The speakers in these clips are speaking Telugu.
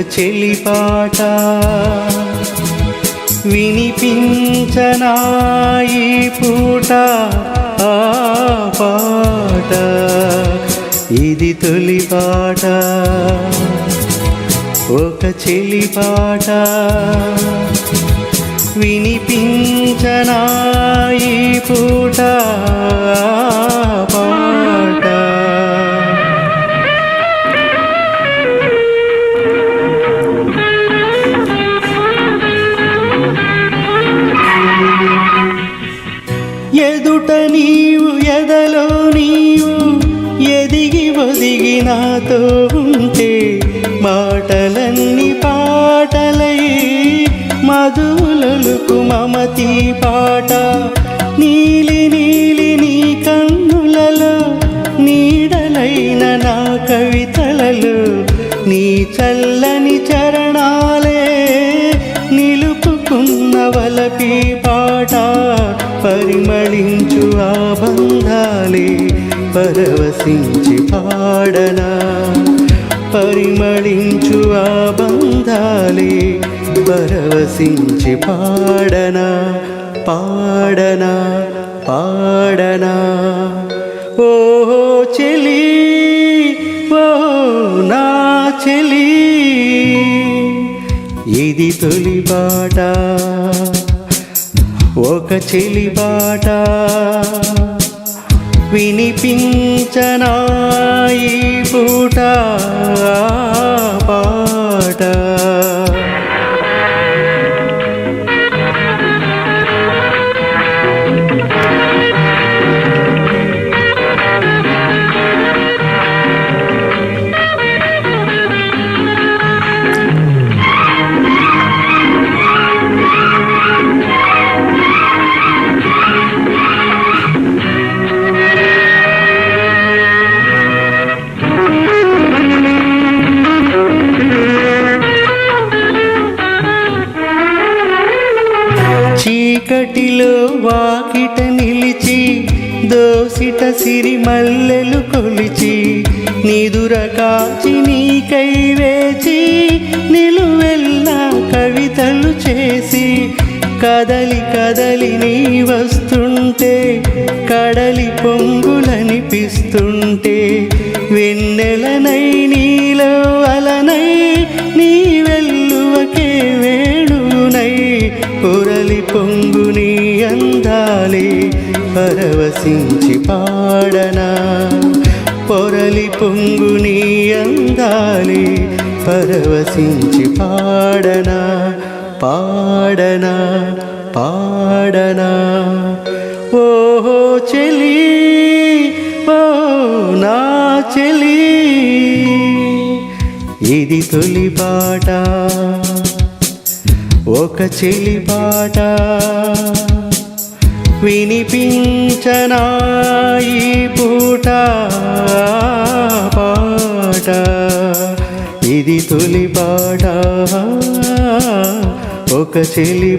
చెలిపాట వినిపించనాయి పూట ఆ పాట. ఇది తొలిపాట ఒక చెలిపాట వినిపించనాయి పూట మమతి పాట. నీలి నీలి నీ కన్నులలో నీడలైన నా కవితలలో నీ చల్లని చరణాలే నిలుపుకున్న వలపి పాట. పరిమళించు ఆ బంధాలే పరవశించి పాడనా. పరిమళించు ఆ బంధాలే పరవశించి పాడనా పాడనా పాడనా. ఓ చెలి ఓ నా చెలి ఇది తొలి పాట ఒక చెలి పాట. వినిపించనా ఈ పూట పాట. చీకటిలో వాకిట నిలిచి దోసిట సిరి మల్లెలు కొలిచి నిదుర కాచి నీకై వేచి నిలువెల్లా కవితలు చేసి కదలి కదలి నీ వస్తుంటే కడలి పొంగులనిపిస్తుంటే వెన్నెలనై నీ పొరలి పొంగుని అందాలే పరవశించి పాడనా. పొరలి పొంగుని అందాలే పరవశించి పాడనా. పాడనా పాడనా. ఓహో చెలి ఓ నా చెలి ఇది తొలి పాట. ఒక చెలి పాట వినిపించనా పూట పాట? ఇది తొలి పాట. ఒక చెలి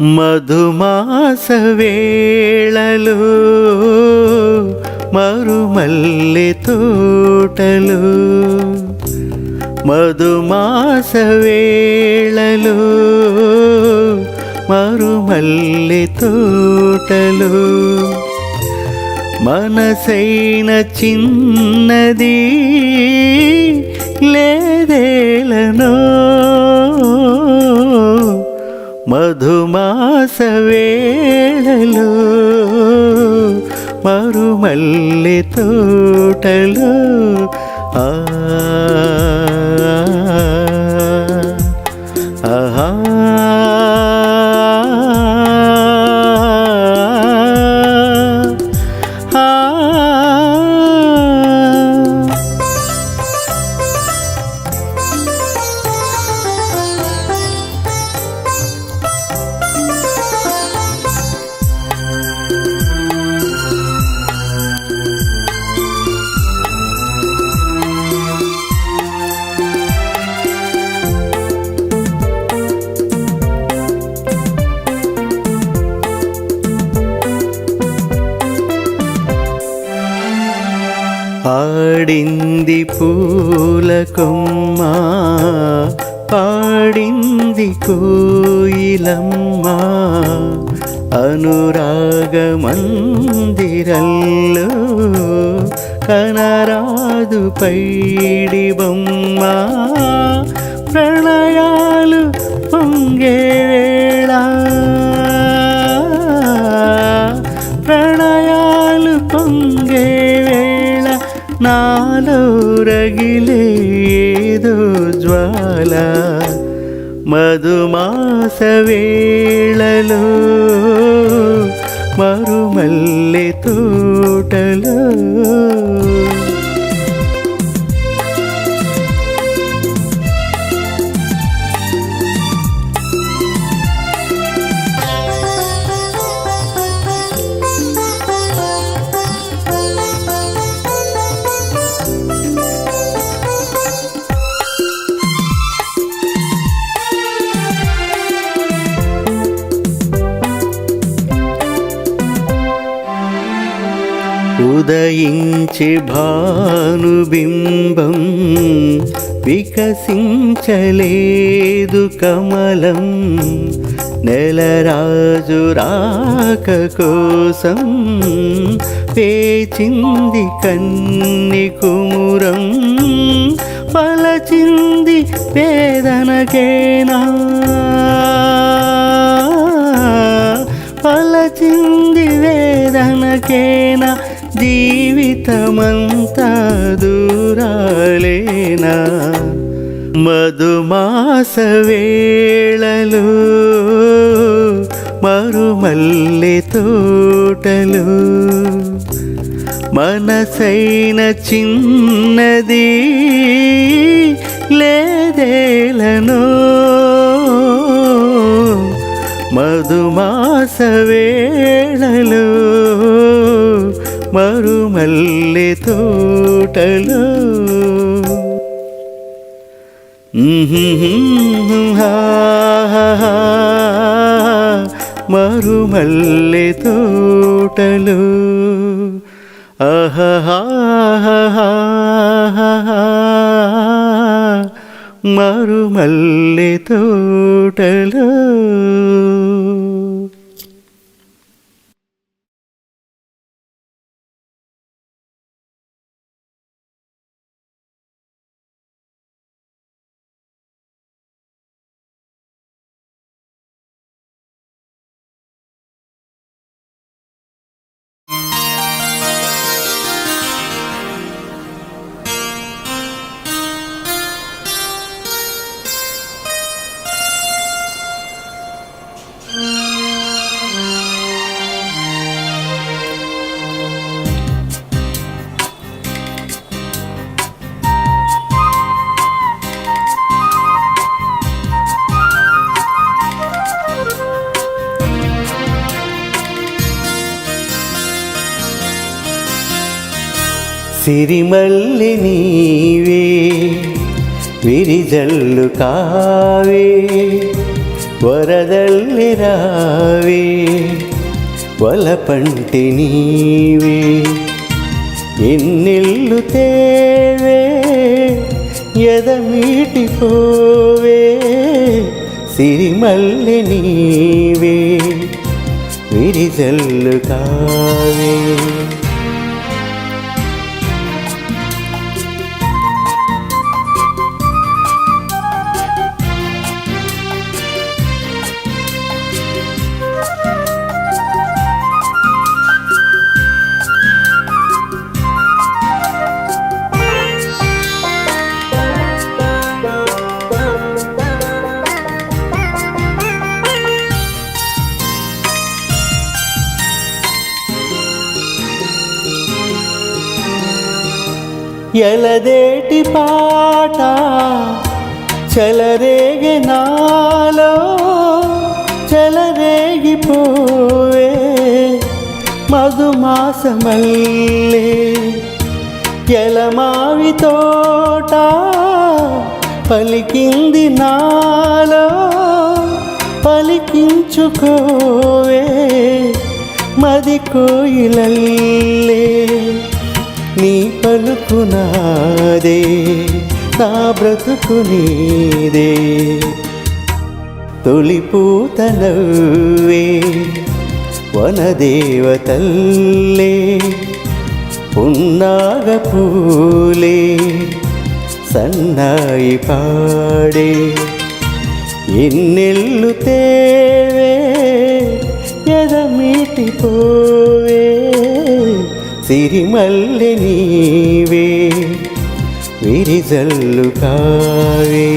పాట మధుమాస వేళలు మరుమల్లె తోటలు. మధుమాస వేళలు మరుమల్లె తోటలు. మనసైన చిన్నది మధుమాస వేళలో మరుమల్లి తోటలో పూల కొమ్మ పాడింది కోయిలమ్మ. అనురాగ మందిరల్లో కనరాదు పైడి బొమ్మ. ప్రణయాలు పొంగే వేళ. ప్రణయాలు పొంగే వేళ నాలో రగిలే ఏదో జ్వాల మధుమాస వేళలో మరుమల్లె తోటలో ఉదయించి భానుబింబం వికసించలేదు కమలం నెలరాజు రాక కోసం పేచింది కన్ని కుమురం పలచింది వేదనకేనా? పలచింది వేదనకేనా? జీవితమంతా దూరాలేనా? మధుమాస వేళలు మరుమల్లి తోటలు మనసైన చిన్నది లేదేలను? మధుమాస వేళలో మరుమల్లె తోటలో మరుమల్లె తోటలు మరుమల్లె తోటలు సిరిమల్లి నీవే విరిజల్లు కావే వరదల్లి రావే వలపంటి నీవే. ఎన్నెల్లు తేవే ఎదమీటిపోవే సిరిమల్లి నీవే విరిజల్లు కావే. చలదేటి పాట చలరేగి నాలో చెలరేగిపోవే మధుమాసమల్లే ఎలమావి తోట పలికింది నాలో పలికించుకోవే మది కోయిలల్లే. నీ పలుకునాదే నా బ్రతుకు నీదే. తొలిపూత నవ్వే వనదేవతల్లే పున్నాగ పూలే సన్నాయి పాడే. ఎన్నెల్లు తేవే ఎదమీటిపోవే సిరిమల్లె నీవే విరిజల్లు కావే.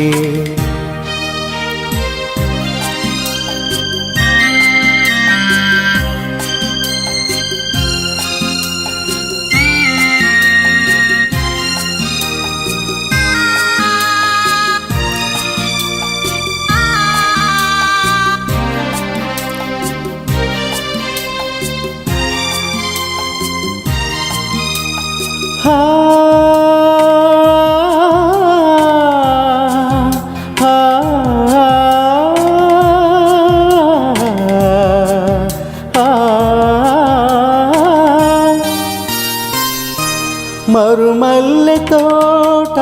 మరుమల్లె తోట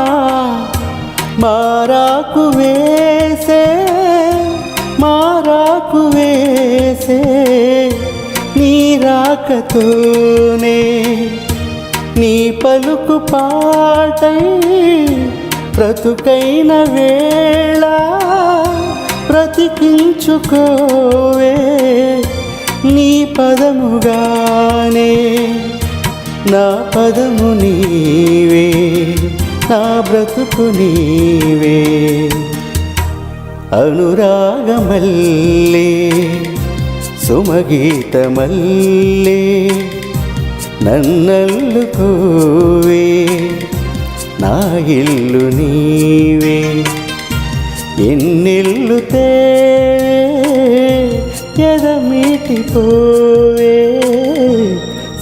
మారాకు వేసే మారాకు వేసే నీ రాకతోనే నీ పలుకు పాటై బ్రతుకైన వేళ బ్రతికించుకోవే నీ పదముగానే. నా పదము నీవే నా బ్రతుకు నీవే. అనురాగమల్లే సుమగీతమల్లే నన్నల్లుకోవే నా ఇల్లు నీవే. ఎన్నిల్లుతే ఎదమీటిపో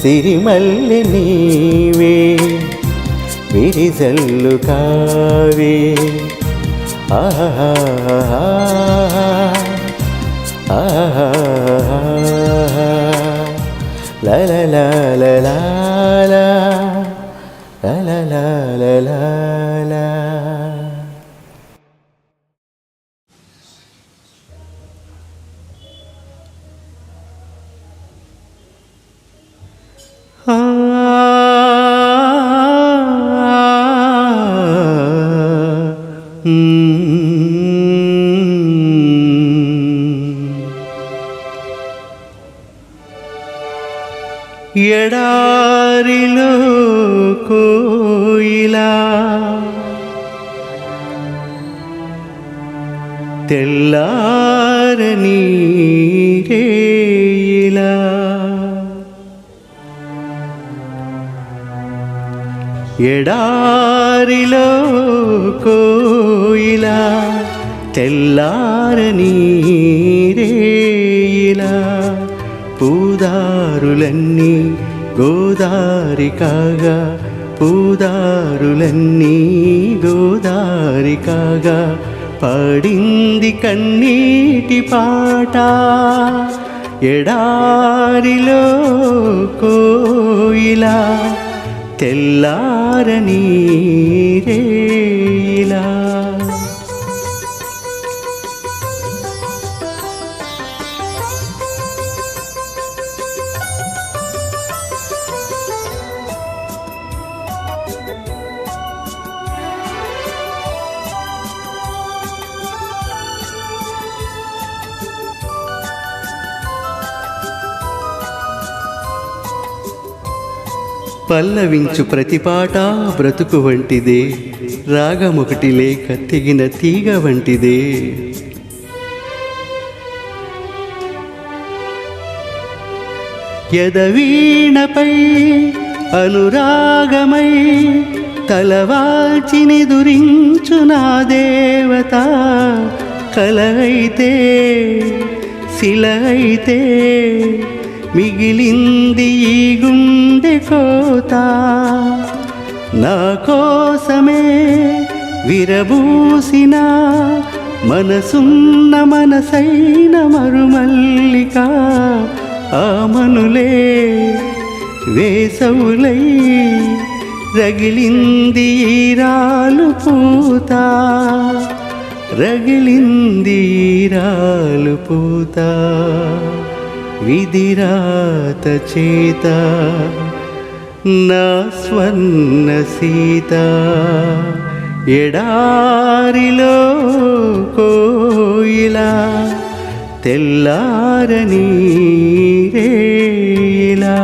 సిరిమల్లె నీవే విరిజల్లు కావే. ఆహా ఆహా la la la la la ఎడారిలో కోయిలా. తెల్లారని రేయిలా. ఎడారిలో కోయిలా. తెల్లారని రేయిలా. పూదారులన్నీ గోదారి కాగా పూదారులన్నీ గోదారి కాగా పాడింది కన్నీటి పాట. ఎడారిలో కోయిలా తెల్లారని రే పల్లవించు ప్రతిపాటా బ్రతుకు వంటిదే. రాగమొకటి లేక తెగిన తీగ వంటిదే. యదవీణపై అనురాగమై తలవాల్చిని దురించు నా దేవత. కలైతే శిలైతే మిగిలింది ఈ గుండె కోత. నా కోసమే విరబూసిన మనసున్న మనసైన మరుమల్లిక. ఆమనులే వేసవులై రగిలింది రాలు పూత. రగిలింది రాలు పూత. విధిరాత చేత నా స్వర్ణ సీత ఎడారిలో కోయిలా తెల్లారని రేలా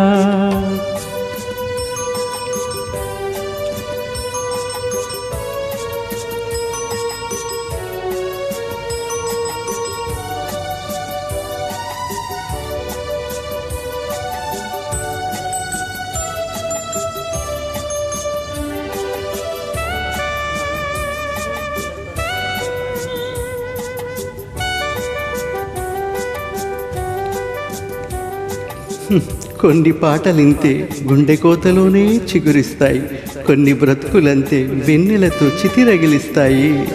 కొన్ని పాటలింతే గుండె కోతలోనే చిగురిస్తాయి. కొన్ని బ్రతుకులంతే వెన్నెలతో చితిరగిలిస్తాయి.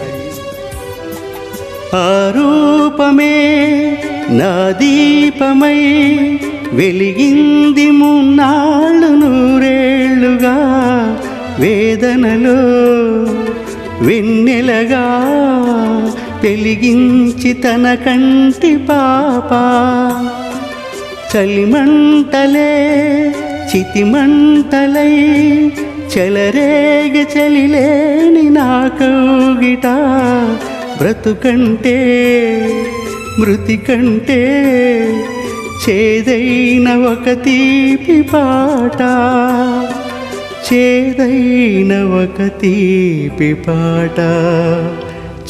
ఆ రూపమే నా దీపమై వెలిగింది మున్నాళ్ళు నూరేళ్ళుగా. వేదనలో వెన్నెలగా పెలిగించి తన కంటి పాప చలిమంటలే చితిమంటలై చెలరేగ చలిలేని నా కౌగిట. బ్రతుకంటే మృతి కంటే చేదైన ఒక తీపి పాట. చేదైన ఒక తీపి పాట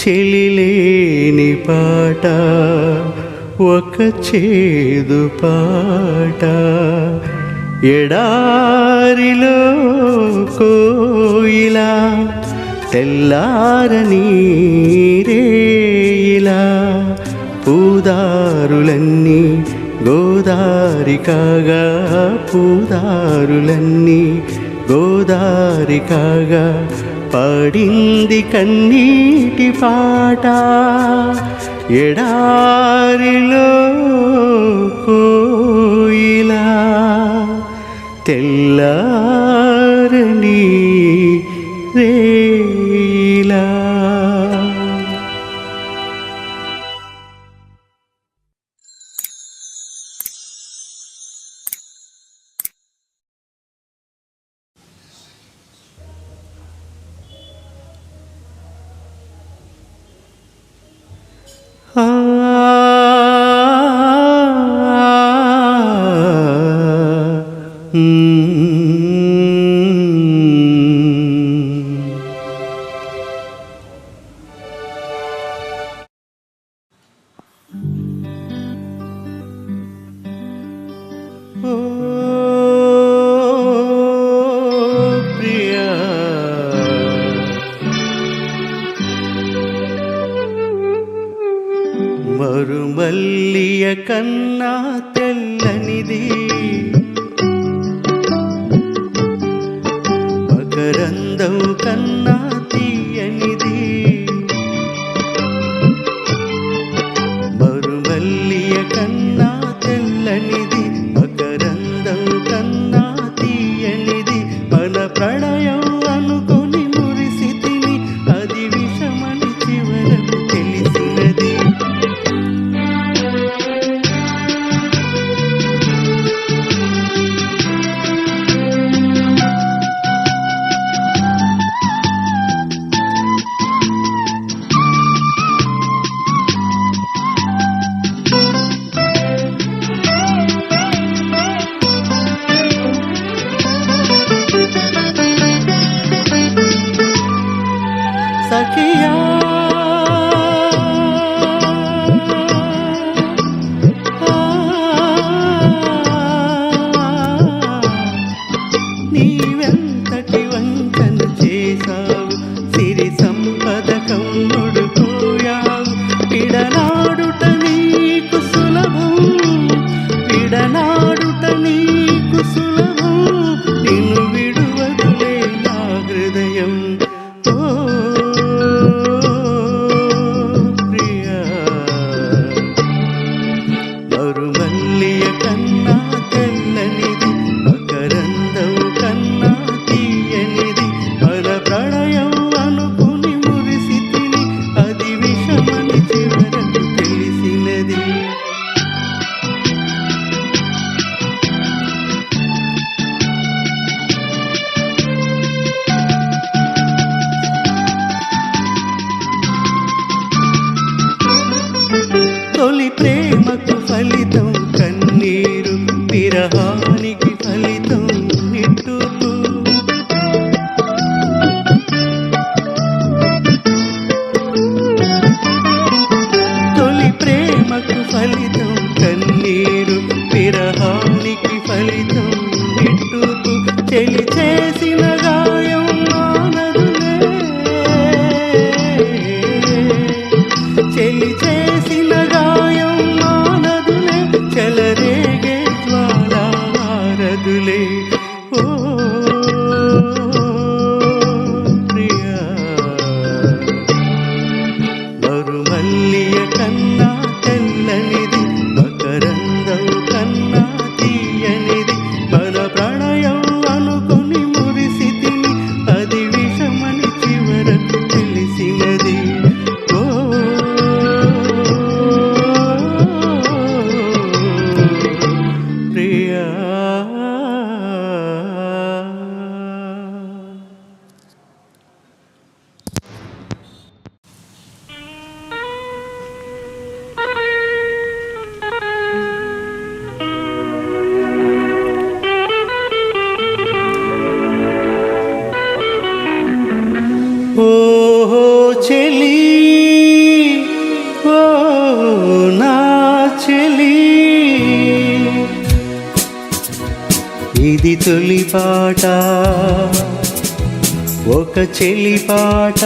చెలిలేని పాట. ఒక చేదు పాట. ఎడారిలో కోయిలా తెల్లారని రేయిలా పూదారులన్నీ గోదారి కాగా పూదారులన్నీ గోదారి కాగా పాడింది కన్నీటి పాట. ఎడారిలో కోయిలా తెల్లారని రేలా మరుమల్లియ కన్నా చెలిపాట.